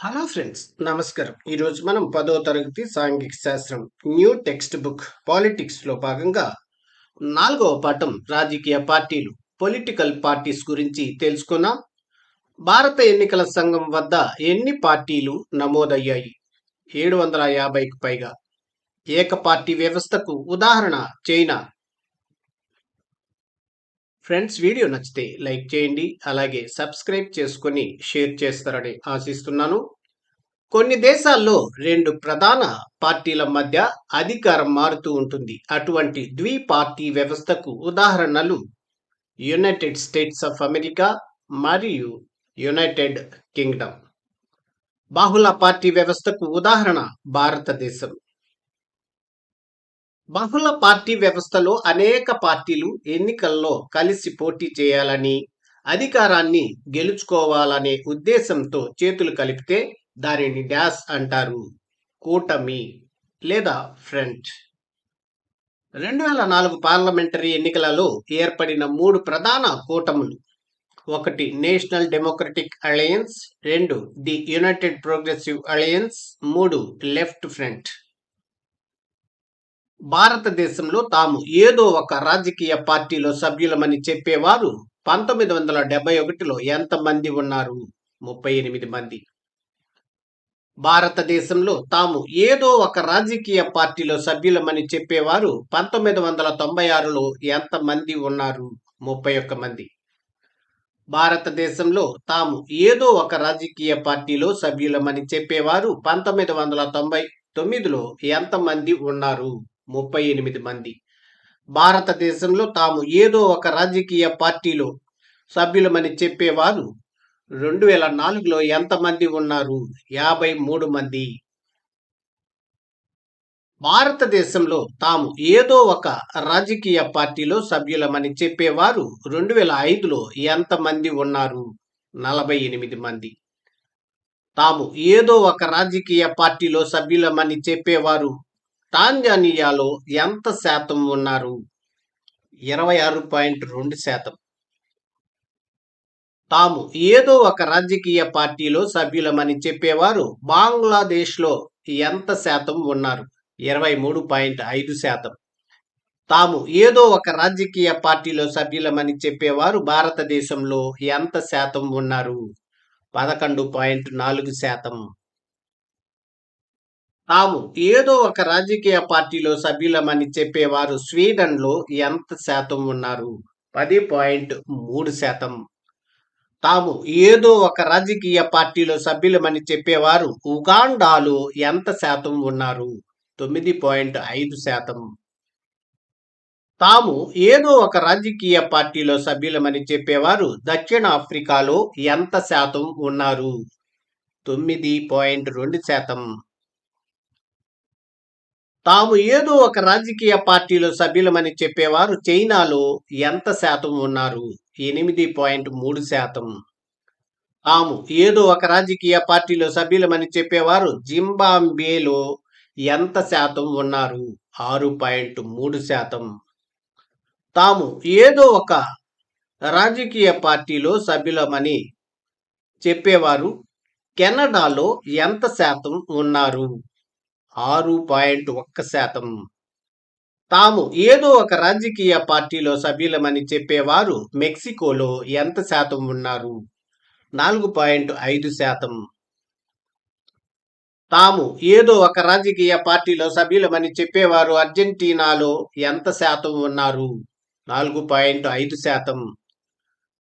Hello friends నమస్కారం. ఈరోజు మనం పదో తరగతి సాంఘిక శాస్త్రం న్యూ టెక్స్ట్ బుక్ పాలిటిక్స్లో భాగంగా నాలుగవ పాఠం రాజకీయ పార్టీలు పొలిటికల్ పార్టీస్ గురించి తెలుసుకున్నాం భారత ఎన్నికల సంఘం వద్ద ఎన్ని పార్టీలు నమోదయ్యాయి? ఏడు వందల యాభైకి పైగా. ఏక పార్టీ వ్యవస్థకు ఉదాహరణ చైనా. ఫ్రెండ్స్ వీడియో నచ్చితే లైక్ చేయండి అలాగే సబ్స్క్రైబ్ చేసుకొని షేర్ చేస్తారని ఆశిస్తున్నాను. కొన్ని దేశాల్లో రెండు ప్రధాన పార్టీల మధ్య అధికారం మారుతూ ఉంటుంది. అటువంటి ద్విపార్టీ వ్యవస్థకు ఉదాహరణలు యునైటెడ్ స్టేట్స్ ఆఫ్ అమెరికా మరియు యునైటెడ్ కింగ్డమ్. బాహుళ పార్టీ వ్యవస్థకు ఉదాహరణ భారతదేశం. బహుళ పార్టీ వ్యవస్థలో అనేక పార్టీలు ఎన్నికల్లో కలిసి పోటీ చేయాలని అధికారాన్ని గెలుచుకోవాలనే ఉద్దేశంతో చేతులు కలిపితే దానిని డాష్ అంటారు. కూటమి లేదా ఫ్రంట్. రెండు వేల నాలుగు పార్లమెంటరీ ఎన్నికలలో ఏర్పడిన మూడు ప్రధాన కూటములు ఒకటి నేషనల్ డెమోక్రటిక్ అలయన్స్ రెండు ది యునైటెడ్ ప్రోగ్రెసివ్ అలయన్స్ మూడు లెఫ్ట్ ఫ్రంట్. భారతదేశంలో తాము ఏదో ఒక రాజకీయ పార్టీలో సభ్యులమని చెప్పేవారు. పంతొమ్మిది వందల డెబ్బై ఒకటిలో ఎంతమంది ఉన్నారు? ముప్పై ఎనిమిది మంది. భారతదేశంలో తాము ఏదో ఒక రాజకీయ పార్టీలో సభ్యులమని చెప్పేవారు. పంతొమ్మిది వందల తొంభై ఆరులో ఎంతమంది ఉన్నారు? ముప్పై ఒక్క మంది. భారతదేశంలో తాము ఏదో ఒక రాజకీయ పార్టీలో సభ్యులమని చెప్పేవారు. పంతొమ్మిది వందల తొంభై తొమ్మిదిలో ఎంతమంది ఉన్నారు? ముప్పై ఎనిమిది మంది. భారతదేశంలో తాము ఏదో ఒక రాజకీయ పార్టీలో సభ్యులమని చెప్పేవారు. రెండు వేల నాలుగులో ఎంతమంది ఉన్నారు? యాభై మూడు మంది. భారతదేశంలో తాము ఏదో ఒక రాజకీయ పార్టీలో సభ్యులమని చెప్పేవారు. రెండు వేల ఐదులో ఎంతమంది ఉన్నారు? నలభై ఎనిమిది మంది. తాము ఏదో ఒక రాజకీయ పార్టీలో సభ్యులమని చెప్పేవారు. టాంజానియాలో ఎంత శాతం ఉన్నారు? ఇరవై ఆరు పాయింట్ రెండు శాతం. తాము ఏదో ఒక రాజకీయ పార్టీలో సభ్యులమని చెప్పేవారు. బంగ్లాదేశ్లో ఎంత శాతం ఉన్నారు? ఇరవై మూడు పాయింట్ ఐదు శాతం. తాము ఏదో ఒక రాజకీయ పార్టీలో సభ్యులమని చెప్పేవారు. భారతదేశంలో ఎంత శాతం ఉన్నారు? పదకొండు పాయింట్ నాలుగు శాతం. తాము ఏదో ఒక రాజకీయ పార్టీలో సభ్యులమని చెప్పేవారు స్వీడన్లో ఎంత శాతం ఉన్నారు? పది పాయింట్ మూడు శాతం. తాము ఏదో ఒక రాజకీయ పార్టీలో సభ్యులమని చెప్పేవారు ఉగాండాలో ఎంత శాతం ఉన్నారు? తొమ్మిది పాయింట్ ఐదు శాతం. తాము ఏదో ఒక రాజకీయ పార్టీలో సభ్యులమని చెప్పేవారు దక్షిణ ఆఫ్రికాలో ఎంత శాతం ఉన్నారు? తొమ్మిది పాయింట్ రెండు శాతం. తాము ఏదో ఒక రాజకీయ పార్టీలో సభ్యులమని చెప్పేవారు చైనాలో ఎంత శాతం ఉన్నారు? ఎనిమిది పాయింట్ మూడు శాతం. తాము ఏదో ఒక రాజకీయ పార్టీలో సభ్యులమని చెప్పేవారు జింబాంబేలో ఎంత శాతం ఉన్నారు? ఆరు పాయింట్ మూడు శాతం. తాము ఏదో ఒక రాజకీయ పార్టీలో సభ్యులమని చెప్పేవారు కెనడాలో ఎంత శాతం ఉన్నారు? ఆరు పాయింట్ ఒక్క శాతం. తాము ఏదో ఒక రాజకీయ పార్టీలో సభ్యులమని చెప్పేవారు మెక్సికోలో ఎంత శాతం ఉన్నారు? నాలుగు పాయింట్ ఐదు శాతం. తాము ఏదో ఒక రాజకీయ పార్టీలో సభ్యులమని చెప్పేవారు అర్జెంటీనాలో ఎంత శాతం ఉన్నారు? నాలుగు పాయింట్ ఐదు శాతం.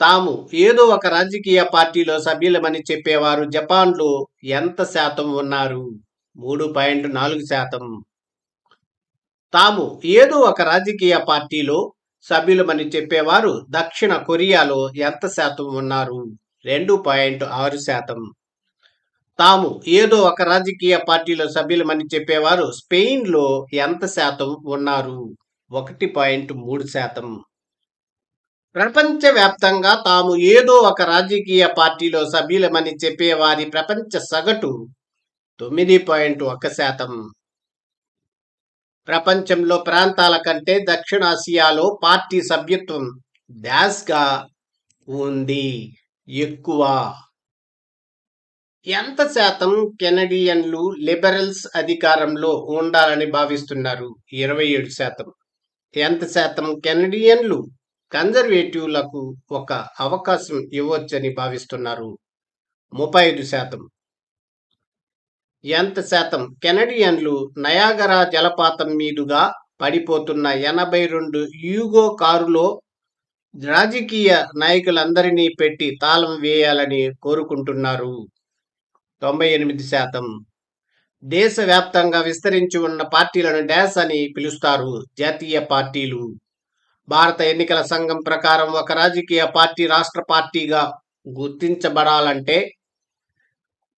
తాము ఏదో ఒక రాజకీయ పార్టీలో సభ్యులమని చెప్పేవారు జపాన్లో ఎంత శాతం ఉన్నారు? మూడు పాయింట్ నాలుగు శాతం. తాము ఏదో ఒక రాజకీయ పార్టీలో సభ్యులమని చెప్పేవారు దక్షిణ కొరియాలో ఎంత శాతం ఉన్నారు? రెండు పాయింట్ ఆరు శాతం. తాము ఏదో ఒక రాజకీయ పార్టీలో సభ్యులమని చెప్పేవారు స్పెయిన్లో ఎంత శాతం ఉన్నారు? ఒకటి పాయింట్ మూడు శాతం. ప్రపంచవ్యాప్తంగా తాము ఏదో ఒక రాజకీయ పార్టీలో సభ్యులమని చెప్పేవారి ప్రపంచ సగటు తొమ్మిది పాయింట్ ఒక శాతం. ప్రపంచంలో ప్రాంతాల కంటే దక్షిణాసియాలో పార్టీ సభ్యత్వం డాష్గా ఉంది. ఎక్కువ. ఎంత శాతం కెనడియన్లు లిబరల్స్ అధికారంలో ఉండాలని భావిస్తున్నారు? ఇరవై ఏడు శాతం. ఎంత శాతం కెనడియన్లు కన్జర్వేటివ్లకు ఒక అవకాశం ఇవ్వొచ్చని భావిస్తున్నారు? ముప్పై ఐదు శాతం. ఎంత శాతం? కెనడియన్లు నయాగరా జలపాతం మీదుగా పడిపోతున్న ఎనభై రెండు యూగో కారులో రాజకీయ నాయకులందరినీ పెట్టి తాళం వేయాలని కోరుకుంటున్నారు. తొంభై ఎనిమిది శాతం. దేశవ్యాప్తంగా విస్తరించి ఉన్న పార్టీలను డాష్ అని పిలుస్తారు జాతీయ పార్టీలు. భారత ఎన్నికల సంఘం ప్రకారం ఒక రాజకీయ పార్టీ రాష్ట్ర పార్టీగా గుర్తించబడాలంటే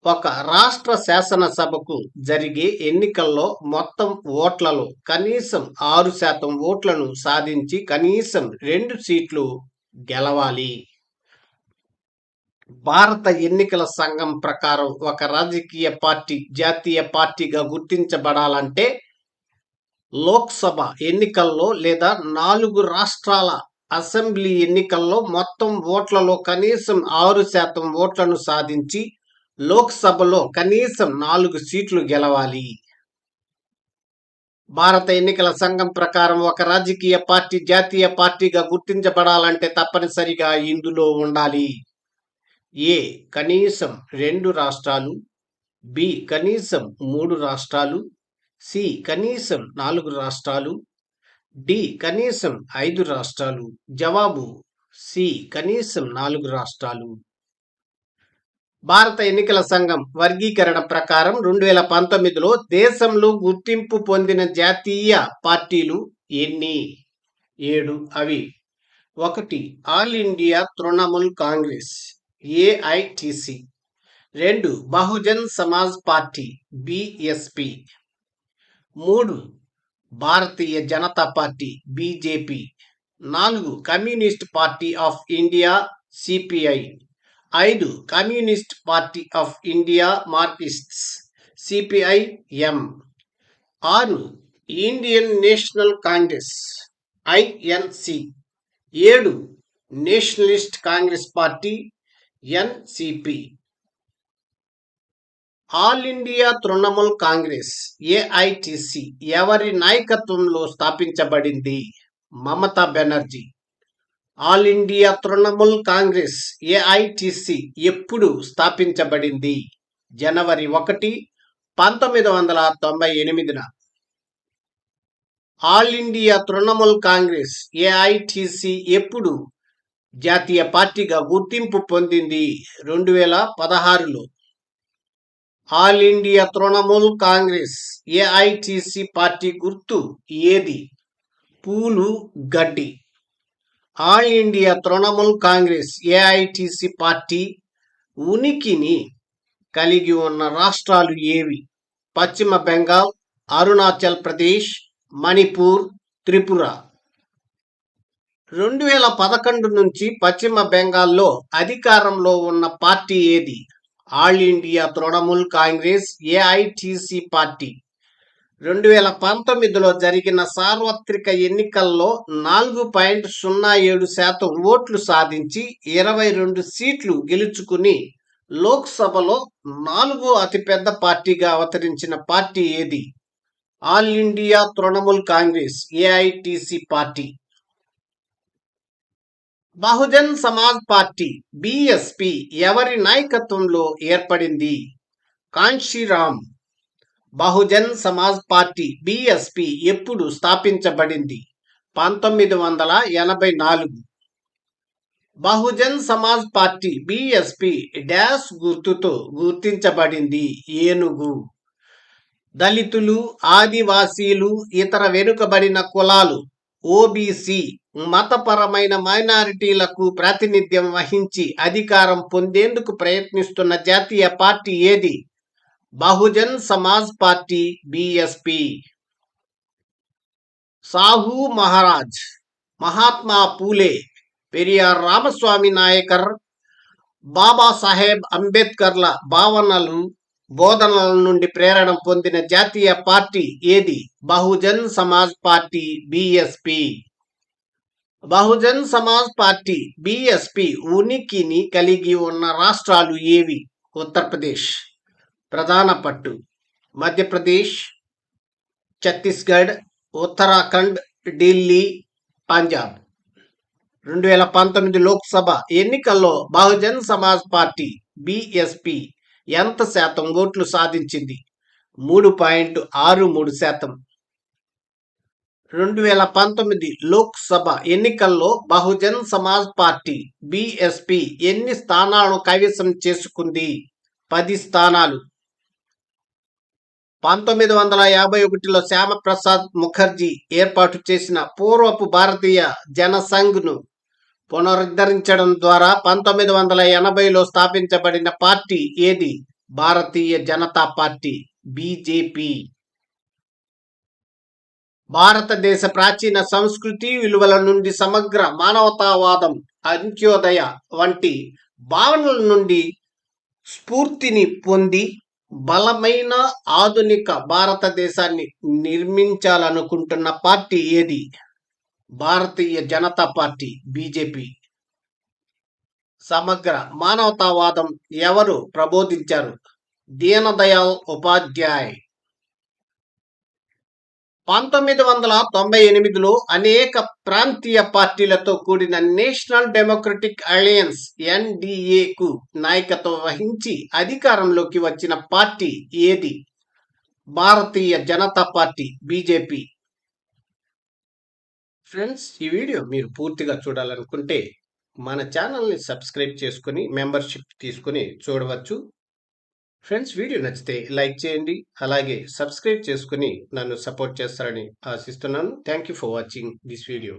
ఒక రాష్ట్ర శాసనసభకు జరిగే ఎన్నికల్లో మొత్తం ఓట్లలో కనీసం ఆరు శాతం ఓట్లను సాధించి కనీసం రెండు సీట్లు గెలవాలి. భారత ఎన్నికల సంఘం ప్రకారం ఒక రాజకీయ పార్టీ జాతీయ పార్టీగా గుర్తించబడాలంటే లోక్సభ ఎన్నికల్లో లేదా నాలుగు రాష్ట్రాల అసెంబ్లీ ఎన్నికల్లో మొత్తం ఓట్లలో కనీసం ఆరు శాతం ఓట్లను సాధించి లోక్సభలో కనీసం నాలుగు సీట్లు గెలవాలి. భారత ఎన్నికల సంఘం ప్రకారం ఒక రాజకీయ పార్టీ జాతీయ పార్టీగా గుర్తించబడాలంటే తప్పనిసరిగా ఇందులో ఉండాలి. ఏ కనీసం రెండు రాష్ట్రాలు బి కనీసం మూడు రాష్ట్రాలు సి కనీసం నాలుగు రాష్ట్రాలు డి కనీసం ఐదు రాష్ట్రాలు. జవాబు సి కనీసం నాలుగు రాష్ట్రాలు. భారత ఎన్నికల సంఘం వర్గీకరణ ప్రకారం రెండు వేల పంతొమ్మిదిలో దేశంలో గుర్తింపు పొందిన జాతీయ పార్టీలు ఎన్ని? ఏడు అవి. ఒకటి all India Trinamool Congress AITC. రెండు బహుజన్ సమాజ్ పార్టీ బిఎస్పి. మూడు భారతీయ జనతా పార్టీ బీజేపీ. నాలుగు communist party of India CPI. ఐదు communist party of India marxists CPIM ఆరు ఇండియన్ నేషనల్ కాంగ్రెస్ ఐఎన్సి ఏడు nationalist Congress party NCP all India Trinamool Congress AITC ఎవరి నాయకత్వంలో స్థాపించబడింది? Mamata Banerjee. All India Trinamool Congress AITC ఎప్పుడు స్థాపించబడింది? జనవరి ఒకటి పంతొమ్మిది వందల తొంభై ఎనిమిదిన. All India Trinamool Congress AITC ఎప్పుడు జాతీయ పార్టీగా గుర్తింపు పొందింది? రెండు వేల పదహారులో. All India Trinamool Congress AITC party గుర్తు ఏది? పూలు గడ్డి. All India Trinamool Congress AITC party ఉనికిని కలిగి ఉన్న రాష్ట్రాలు ఏవి? పశ్చిమ బెంగాల్ అరుణాచల్ ప్రదేశ్ మణిపూర్ త్రిపుర. రెండు వేల పదకొండు నుంచి పశ్చిమ బెంగాల్లో అధికారంలో ఉన్న పార్టీ ఏది? All India Trinamool Congress AITC party. రెండు వేల పంతొమ్మిదిలో జరిగిన సార్వత్రిక ఎన్నికల్లో నాలుగు పాయింట్ సున్నా ఏడు శాతం ఓట్లు సాధించి ఇరవై రెండు సీట్లు గెలుచుకుని లోక్సభలో నాలుగో అతిపెద్ద పార్టీగా అవతరించిన పార్టీ ఏది? All India Trinamool Congress AITC party. Bahujan Samaj party BSP ఎవరి నాయకత్వంలో ఏర్పడింది? కాంశీరామ్. బహుజన్ సమాజ్ పార్టీ బిఎస్పి ఎప్పుడు స్థాపించబడింది? పంతొమ్మిది వందల ఎనభై నాలుగు. Bahujan Samaj party BSP dash గుర్తుతో గుర్తించబడింది. ఏనుగు. దళితులు ఆదివాసీలు ఇతర వెనుకబడిన కులాలు ఓబీసీ మతపరమైన మైనారిటీలకు ప్రాతినిధ్యం వహించి అధికారం పొందేందుకు ప్రయత్నిస్తున్న జాతీయ పార్టీ ఏది? బహుజన్ సమాజ్ పార్టీ బిఎస్పి సాహు మహారాజ్ మహాత్మా పూలే పెరియార్ రామస్వామి నాయకర్ బాబాసాహెబ్ అంబేద్కర్ల భావనలు బోధనల నుండి ప్రేరణ పొందిన జాతీయ పార్టీ ఏది? Bahujan Samaj party BSP Bahujan Samaj party BSP ఉనికిని కలిగి ఉన్న రాష్ట్రాలు ఏవి? ఉత్తరప్రదేశ్. ప్రధాన పట్టు. మధ్యప్రదేశ్ ఛత్తీస్గఢ్ ఉత్తరాఖండ్ ఢిల్లీ పంజాబ్. రెండు వేల పంతొమ్మిది లోక్సభ ఎన్నికల్లో బహుజన్ సమాజ్ పార్టీ బిఎస్పి ఎంత శాతం ఓట్లు సాధించింది? మూడు పాయింట్ ఆరు మూడు శాతం. రెండు వేల పంతొమ్మిది లోక్సభ ఎన్నికల్లో బహుజన్ సమాజ్ పార్టీ బిఎస్పి ఎన్ని స్థానాలను కైవసం చేసుకుంది? పది స్థానాలు. పంతొమ్మిది వందల యాభై ఒకటిలో శ్యామప్రసాద్ ముఖర్జీ ఏర్పాటు చేసిన పూర్వపు భారతీయ జనసంఘ్ను పునరుద్ధరించడం ద్వారా పంతొమ్మిది వందల ఎనభైలో స్థాపించబడిన పార్టీ ఏది? Bharatiya Janata party BJP. భారతదేశ ప్రాచీన సంస్కృతి విలువల నుండి సమగ్ర మానవతావాదం అంత్యోదయ వంటి భావనల నుండి స్ఫూర్తిని పొంది బలమైన ఆధునిక భారతదేశాన్ని నిర్మించాలనుకుంటున్న పార్టీ ఏది? Bharatiya Janata party BJP. సమగ్ర మానవతావాదం ఎవరు ప్రబోధించారు? దీనదయాల్ ఉపాధ్యాయ్. పంతొమ్మిది వందల తొంభై ఎనిమిదిలో అనేక ప్రాంతీయ పార్టీలతో కూడిన నేషనల్ డెమోక్రటిక్ అలయన్స్ ఎన్డీఏకు నాయకత్వం వహించి అధికారంలోకి వచ్చిన పార్టీ ఏది? Bharatiya Janata party BJP. Friends ఈ వీడియో మీరు పూర్తిగా చూడాలనుకుంటే మన ఛానల్ని సబ్స్క్రైబ్ చేసుకుని మెంబర్షిప్ తీసుకుని చూడవచ్చు. ఫ్రెండ్స్ వీడియో నచ్చితే లైక్ చేయండి అలాగే సబ్స్క్రైబ్ చేసుకుని నన్ను సపోర్ట్ చేస్తారని ఆశిస్తున్నాను. Thank you for watching this video.